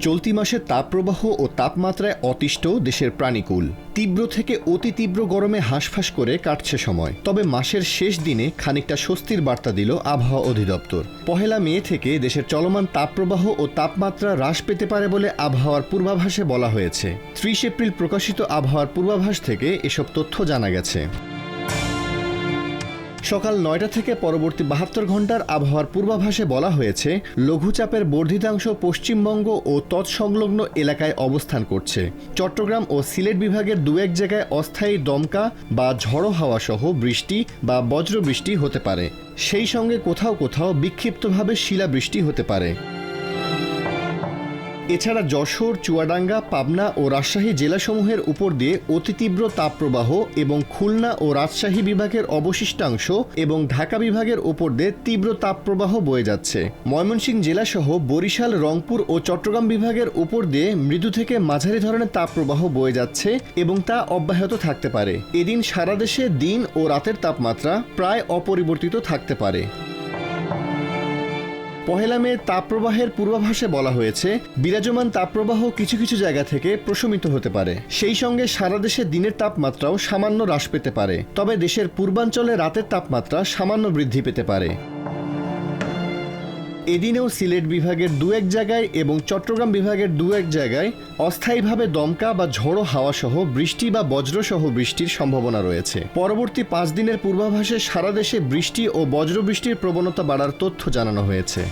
চলতি মাসে তাপপ্রবাহ ও তাপমাত্রায় অতিষ্ঠ দেশের প্রাণীকুল। তীব্র থেকে অতি তীব্র গরমে হাঁসফাঁস করে কাটছে সময়। তবে মাসের শেষ দিনে খানিকটা স্বস্তির বার্তা দিল আবহাওয়া অধিদপ্তর। পহেলা মে থেকে দেশের চলমান তাপপ্রবাহ ও তাপমাত্রা হ্রাস পেতে পারে বলে আবহাওয়ার পূর্বাভাসে বলা হয়েছে। ত্রিশ এপ্রিল প্রকাশিত আবহাওয়ার পূর্বাভাস থেকে এসব তথ্য জানা গেছে। সকাল নয়টা থেকে পরবর্তী বাহাত্তর ঘণ্টার আবহাওয়ার পূর্বাভাসে বলা হয়েছে, লঘুচাপের বর্ধিতাংশ পশ্চিমবঙ্গ ও তৎসংলগ্ন এলাকায় অবস্থান করছে। চট্টগ্রাম ও সিলেট বিভাগের দু এক জায়গায় অস্থায়ী দমকা বা ঝড়ো হাওয়া সহ বৃষ্টি বা বজ্রবৃষ্টি হতে পারে। সেই সঙ্গে কোথাও কোথাও বিক্ষিপ্তভাবে শিলাবৃষ্টি হতে পারে। এছাড়া যশোর, চুয়াডাঙ্গা, পাবনা ও রাজশাহী জেলাসমূহের উপর দিয়ে অতি তীব্র তাপপ্রবাহ এবং খুলনা ও রাজশাহী বিভাগের অবশিষ্টাংশ এবং ঢাকা বিভাগের উপর দিয়ে তীব্র তাপপ্রবাহ বয়ে যাচ্ছে। ময়মনসিংহ জেলাসহ বরিশাল, রংপুর ও চট্টগ্রাম বিভাগের উপর দিয়ে মৃদু থেকে মাঝারি ধরনের তাপপ্রবাহ বয়ে যাচ্ছে এবং তা অব্যাহত থাকতে পারে। এদিন সারা দেশে দিন ও রাতের তাপমাত্রা প্রায় অপরিবর্তিত থাকতে পারে। পহেলা মে তাপপ্রবাহের পূর্বাভাসে বলা হয়েছে, বিরাজমান তাপপ্রবাহ কিছু কিছু জায়গা থেকে প্রশমিত হতে পারে। সেই সঙ্গে সারা দেশে দিনের তাপমাত্রাও সামান্য হ্রাস পেতে পারে। তবে দেশের পূর্বাঞ্চলে রাতের তাপমাত্রা সামান্য বৃদ্ধি পেতে পারে। এদিনেও সিলেট বিভাগের দু এক জায়গায় এবং চট্টগ্রাম বিভাগের দু এক জায়গায় অস্থায়ীভাবে দমকা বা ঝোড়ো হাওয়া সহ বৃষ্টি বা বজ্রসহ বৃষ্টির সম্ভাবনা রয়েছে। পরবর্তী পাঁচ দিনের পূর্বাভাসে সারা দেশে বৃষ্টি ও বজ্র বৃষ্টির প্রবণতা বাড়ার তথ্য জানানো হয়েছে।